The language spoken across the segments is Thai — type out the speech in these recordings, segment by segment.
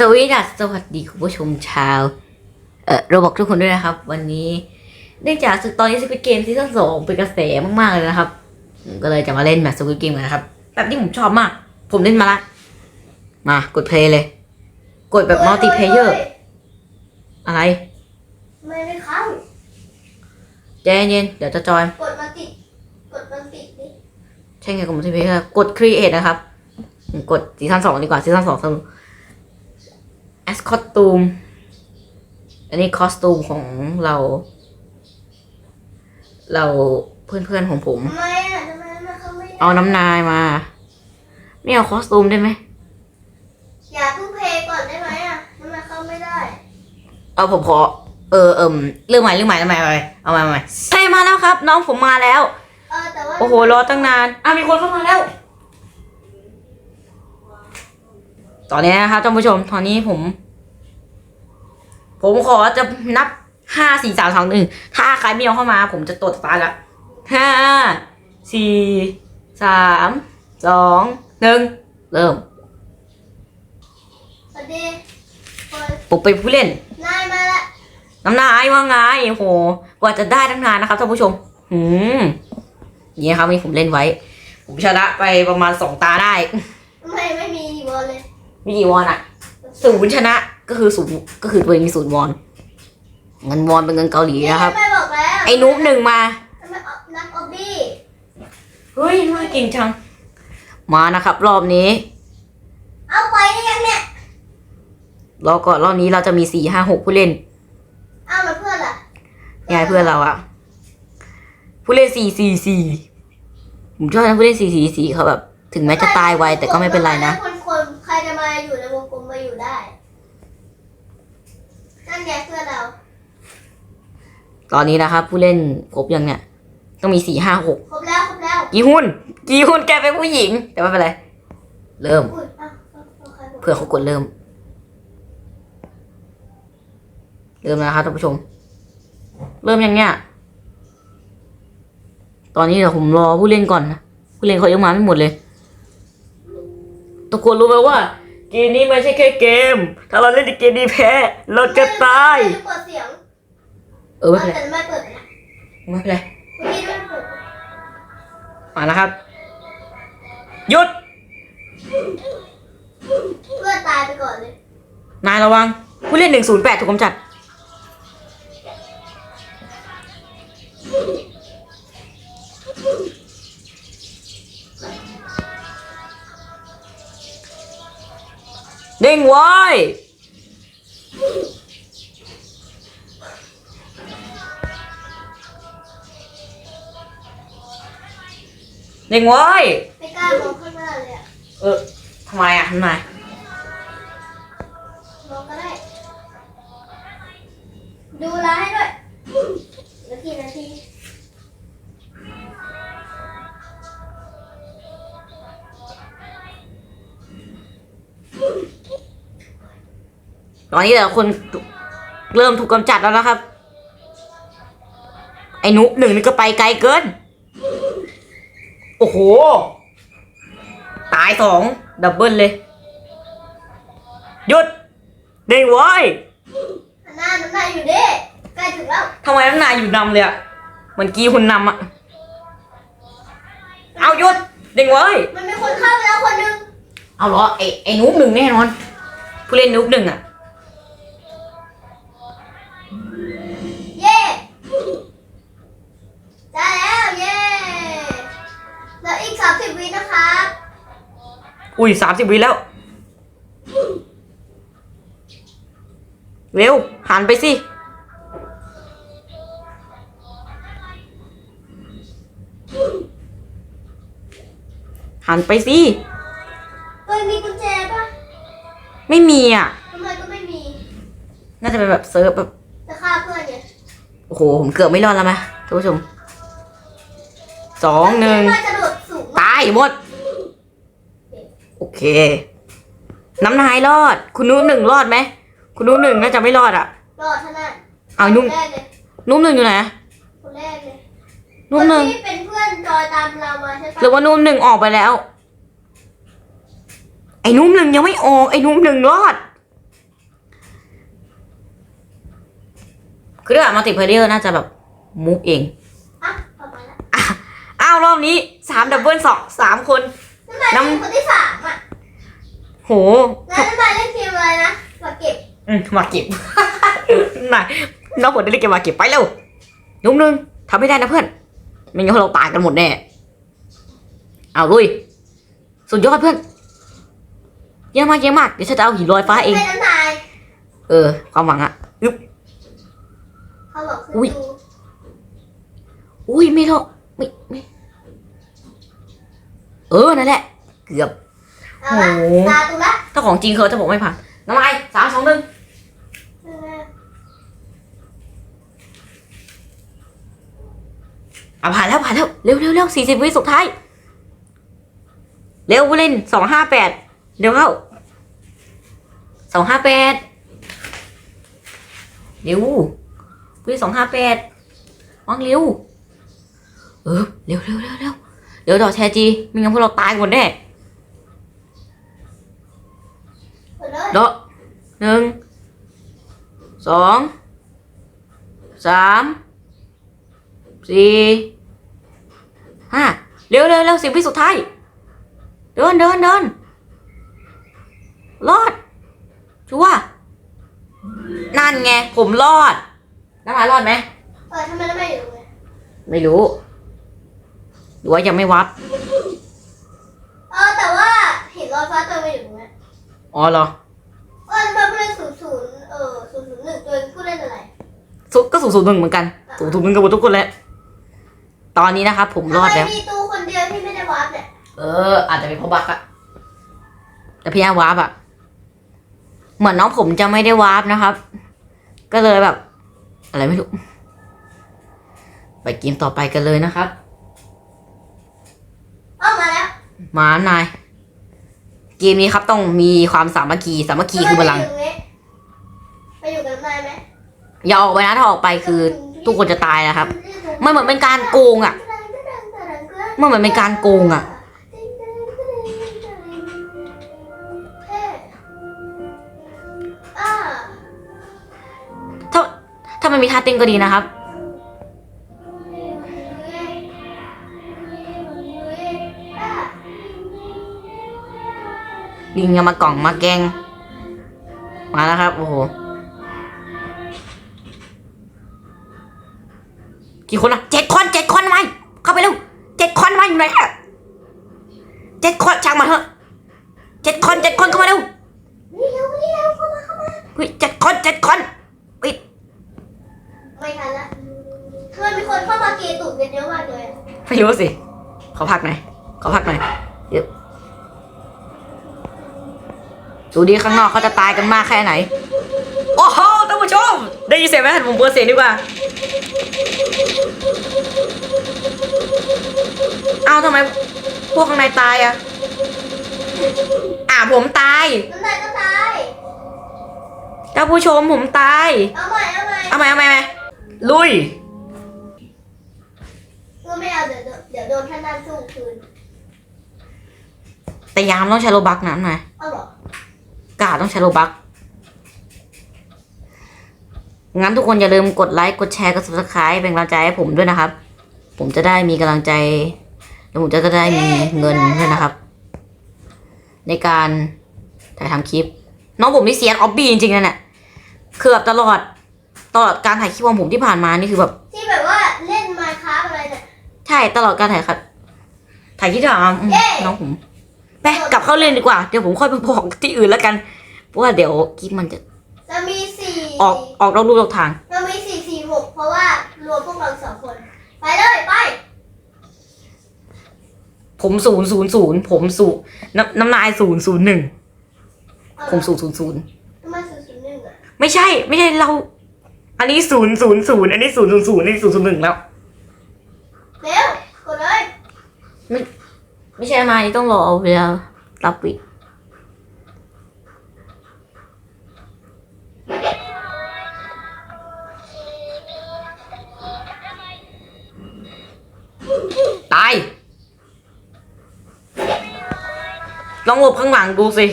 สวัสดีค่ะสวัสดีคุณผู้ชมชาว เอ่อเราบอกทุกคนด้วยนะครับ วันนี้เนื่องจากตอนนี้สกิ t เกมซีซั่นสองเป็นกระแสมากๆเลยนะครับผมก็เลยจะมาเล่นแบบสกิ t เกมกันนะครับ แบบที่ผมชอบมาก ผมเล่นมาละ มากดเพลย์เลย กดแบบมัลติเพเยอร์อะไร ไม่ได้เข้าใจเย็นๆเดี๋ยวจะจอย กดมาติดกดมาติดนี่ใช่ไงกดมัลติเพเยอร์กดครีเอทนะครับผมกดซีซั่นสองดีกว่าซีซั่นสองสนุก แอสคอตตูม อันนี้คอสตูมของเรา เราเพื่อนๆของผม ทำไมอะทำไมมันเข้าไม่ได้เอาน้ำนายมา ไม่เอาคอสตูมได้ไหม อย่าเพิ่งเพลย์ก่อนได้ไหมอะทำไมเข้าไม่ได้ เอาผมขอเออเอิมเรื่องใหม่เรื่องใหม่เรื่องใหม่เอาใหม่เอาใหม่เอาใหม่ใช่มาแล้วครับ น้องผมมาแล้ว เออแต่ว่าโอ้โหรอตั้งนานอะมีคนเข้ามาแล้ว ตอนนี้นะครับท่านผู้ชมตอนนี้ผม ผมขอจะนับห้าสี่สามสองหนึ่งถ้าใครไม่ยอมเข้ามา ผมจะตดตายละห้าสี่สามสองหนึ่งเริ่มสวัสดีเปิดผมเป็นผู้เล่น นายมาละน้ำนายว่าไงโอ้โหกว่าจะได้ตั้งนานนะครับท่านผู้ชม หืมนี่ครับนี่ผมเล่นไว้ ผมชนะไปประมาณสองตาได้ทำไมไม่มีวอลเลย มีกี่วอนอะศูนย์ชนะก็คือศูนย์ก็คือตัวเองมีศูนย์วอนเงินวอนเป็นเงินเกาหลีนะครับ ไม่บอกแล้วไอ้นุ๊กหนึ่งมาทำไมเอานักออบบี้เฮ้ยน่ากินจัง มานะครับ รอบนี้ เอาไปได้ยังเนี่ยรอบก่อนรอบนี้เราจะมีสี่ห้าหกผู้เล่นเอามาเพื่อนล่ะยายเพื่อนเราอะผู้เล่นสี่สี่สี่ผมชอบนะผู้เล่นสี่สี่สี่เขาแบบ ถึงแม้จะตายไวแต่ก็ไม่เป็นไรนะ คนคนๆใครจะมาอยู่ในวงกลมมาอยู่ได้ นั่นไงเพื่อนเรา ตอนนี้นะครับ ผู้เล่นครบยังเนี่ยต้องมีสี่ห้าหกครบแล้วครบแล้วกี่หุ้นกี่หุ้นแกเป็นผู้หญิง แต่ไม่เป็นไรเริ่มอุ้ยเอาเอาเอาใครบอกเพื่อเขากดเริ่ม เริ่มแล้วนะครับท่านผู้ชม เริ่มยังเนี่ยตอนนี้เดี๋ยวผมรอผู้เล่นก่อนนะผู้เล่นเขายังมาไม่หมดเลยทุกคนรู้ไหมว่าเกมนี้ไม่ใช่แค่เกม ถ้าเราเล่นในเกมนี้แพ้เราจะตายไม่ได้เปิดเสียง เออไม่เป็นไรแต่ไม่เปิดนะไม่เป็นไรเมื่อกี้ไม่เปิดมาแล้วครับหยุดเพื่อนตายไปก่อนเลย นายระวัง ผู้เล่นหนึ่งศูนย์แปดถูกกำจัด เด้งไว้ เด้งไว้ไม่กล้ามองข้างหน้าเลยอะเออทำไมอะทำไมมองก็ได้ ดูเวลาให้ด้วยเหลือกี่นาทีตอนนี้แต่ละคนเริ่มถูกกำจัดแล้วนะครับ ไอ้นุหนึ่งนี่ก็ไปไกลเกิน โอ้โห ตายสองดับเบิลเลย หยุดเด้งไว้หันหน้าน้ำหน้าอยู่เด้ใกล้ถึงแล้วทำไมน้ำหนาอยู่นำเลยอะเหมือนกี้คุณนำอะเอาหยุดเด้งไว้มันมีคนเข้าไปแล้วคนนึง เอาเหรอไอ้ไอ้นุหนึ่งแน่นอน ผู้เล่นนุหนึ่งอะ อุ้ยสามสิบวิแล้วเร็วหันไปสิ หันไปสิ เฮ้ยมีกุญแจปะไม่มีอะ ทำไมก็ไม่มี น่าจะเป็นแบบเซิร์ฟแบบ จะฆ่าเพื่อนเนี่ยโอ้โห ผมเกือบไม่รอดแล้วมะท่านผู้ชม สองหนึ่ง เพื่อนกระโดดสูงมากตายหมด โอเค น้ำนายรอด คุณนุ่มหนึ่งรอดไหม คุณนุ่มหนึ่งน่าจะไม่รอดอะ รอดเท่านั้นเอานุ่มนุ่มหนึ่งอยู่ไหน คนแรกเลยนุ่มหนึ่งที่เป็นเพื่อนจอยตามเรามาใช่ปะหรือว่านุ่มหนึ่งออกไปแล้ว ไอ้นุ่มหนึ่งยังไม่ออก ไอ้นุ่มหนึ่งรอด คือเรื่องมัลติเพลเยอร์น่าจะแบบมุกเองอ้าวรอบนี้สามดับเบิลสองสามคน น้ำมันเป็นคนที่สามอะโหแล้วน้ำมันเล่นทีมอะไรนะมาเก็บอืมมาเก็บนายน้องผมได้เล่นเกมมาเก็บไปเร็วนุ่มนึงทำไม่ได้นะเพื่อน ไม่งั้นเราตายกันหมดแน่ เอาลุย สุดยอดเพื่อน เยี่ยมมากเยี่ยมมาก เดี๋ยวฉันจะเอาหินลอยฟ้าเอง เป็นน้ำนายเออ ความหวังอะอึ๊บ เขาบอกคืออุ๊ยดูอุ้ยไม่หรอกไม่ไม่ เออ นั่นแหละ เกือบเอาละโอ้โหตาตูละถ้าของจริงเขาจะบอกไม่ผ่านน้ำลายสามสองหนึ่งอะผ่านแล้วผ่านแล้วเร็วเร็วเร็วสี่สิบวิสุดท้าย เร็วผู้เล่นสองห้าแปดเร็วเข้าสองห้าแปดเร็วผู้เล่นสองห้าแปดวางเร็วเออเร็วเร็วเร็วเร็วเดี๋ยวดอกแชร์จีไม่งั้นพวกเราตายหมดแน่ หมดเลยดอกหนึ่งสองสามสี่ห้าเร็วเร็วเร็วสิบวิสุดท้าย เดินเดินเดินรอดชัวร์นั่นไง ผมรอดน้ำมารอดไหมเออทำไมน้ำมันอยู่ตรงนี้ไม่รู้หรือว่ายังไม่วัดเออแต่ว่าเห็นรอยฟ้าตัวมันอยู่ตรงนี้ อ๋อเหรอเออทำไมผู้เล่นศูนย์ศูนย์เออศูนย์ศูนย์หนึ่งตัวผู้เล่นอะไรสุก็สูงสูงหนึ่งเหมือนกันสูงสูงหนึ่งกับทุกคนแหละตอนนี้นะครับผมรอดทำไมแล้วมีตูคนเดียวที่ไม่ได้วาร์ปเนี่ยเออ อาจจะเป็นเพราะบักอะแต่พี่ยาวาร์ปอะเหมือนน้องผมจะไม่ได้วาร์ปนะครับ ก็เลยแบบ อะไรไม่รู้ ไปเกมต่อไปกันเลยนะครับ เอ้ามาแล้ว มานาย เกมนี้ครับต้องมีความสามัคคีสามัคคีคือพลังไปอยู่กับน้ำนายไหมอย่าออกไปนะถ้าออกไปคือทุกคนจะตายนะครับ มันเหมือนเป็นการโกงอะมันเหมือนเป็นการโกงอะเท่อ่าถ้าถ้ามันมีท่าเต้นก็ดีนะครับ ลิงยังมากล่องมาแกง มาแล้วครับ โอ้โห กี่คนอะเจ็ดคนเจ็ดคนทำไมเข้าไปเร็วเจ็ดคนทำไมอยู่ไหนอะเจ็ดคนช่างมาเถอะเจ็ดคนเจ็ดคนเข้ามาเร็วนี่เร็วนี่เร็วเข้ามาเข้ามาเฮ้ยเจ็ดคนเจ็ดคนปิดไม่ทันละทำไมมีคนเข้ามาเกตุกกันเยอะมากเลยอะไม่รู้สิขอพักหน่อยขอพักหน่อยเดี๋ยว ดูดีข้างนอกเขาจะตายกันมากแค่ไหน โอ้โหท่านผู้ชม ได้ยินเสียงไหมผมเปิดเสียงดีกว่าเอ้าทำไมพวกข้างในตายอะอ่าผมตายน้ำนายก็ตายท่านผู้ชมผมตาย เอาใหม่เอาใหม่เอาไหมเอาไหมเอาไหมลุยก็ไม่เอาเดี๋ยวโดนเดี๋ยวโดนท่านนั่นสู้คืนแต่ยามต้องใช้โลบักนะหน่อยเอาเหรอกาต้องใช้โลบักงั้นทุกคนอย่าลืมกดไลค์กดแชร์กด subscribe เป็นกำลังใจให้ผมด้วยนะครับ ผมจะได้มีกำลังใจ แล้วผมจะก็ได้มีเงินด้วยนะครับ ในการถ่ายทำคลิป น้องผมนี่เสียนออบบี้จริงๆนะเนี่ยคือแบบตลอดตลอดการถ่ายคลิปของผมที่ผ่านมานี่คือแบบที่แบบว่าเล่นไมค์คราฟอะไรเนี่ยใช่ตลอดการถ่ายครับถ่ายคลิปที่ผ่านมาอืมเย้น้องผมไปกลับเข้าเล่นดีกว่าเดี๋ยวผมค่อยไปบอกที่อื่นแล้วกัน เพราะว่าเดี๋ยวคลิปมันจะเรามีสี่ออกออกนอกลู่นอกทาง เรามีสี่สี่หกเพราะว่ารวมพวกเราสองคน ไปเลยไป ผมศูนย์ศูนย์ศูนย์ผมศูนย์น้ำน้ำนายศูนย์ศูนย์หนึ่งเอาผมศูนย์ศูนย์ศูนย์ทำไมศูนย์ศูนย์หนึ่งอะไม่ใช่ ไม่ใช่เรา อันนี้ศูนย์ศูนย์ศูนย์อันนี้ศูนย์ศูนย์ศูนย์อันนี้ศูนย์ศูนย์หนึ่งแล้ว เร็วกดเลยไม่ใช่มานี่ต้องรอเวลารับวิ ตาย ลองหลบข้างหลังดูสิ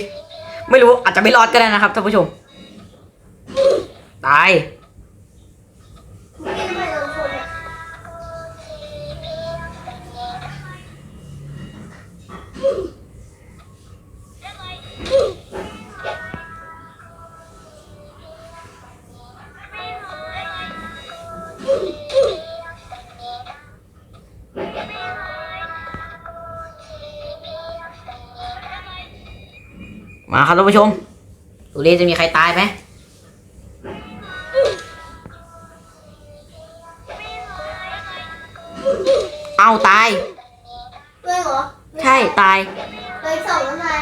ไม่รู้อาจจะไม่รอดก็ได้นะครับท่านผู้ชม ตาย มาครับท่านผู้ชมดูดิจะมีใครตายไหมเอาตายเรื่องเหรอใช่ตาย เลยสองแล้วนาย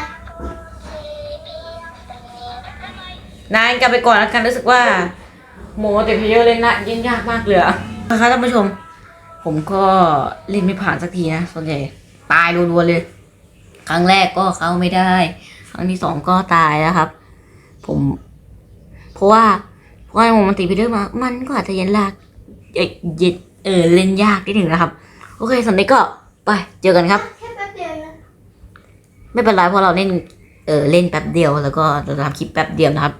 นายกลับไปก่อนแล้วกันรู้สึกว่า โมแต่เพลเยอร์เล่นนะยิ่งยากมากเลยอะนะคะท่านผู้ชม ผมก็เล่นไม่ผ่านสักทีนะส่วนใหญ่ตายรัวๆเลย ครั้งแรกก็เข้าไม่ได้ ครั้งที่สองก็ตายแล้วครับ ผม เพราะว่าเพราะว่าโมมันตีเพลเยอยมามันก็อาจจะเย็นลากเออเย็นเออเล่นยากนิดหนึ่งนะครับ โอเคสำหรับนี้ก็ไปเจอกันครับ แค่แป๊บเดียวนะไม่เป็นไรเพราะเราเล่นเออเล่นแป๊บเดียวแล้วก็เราทำคลิปแป๊บเดียวนะครับ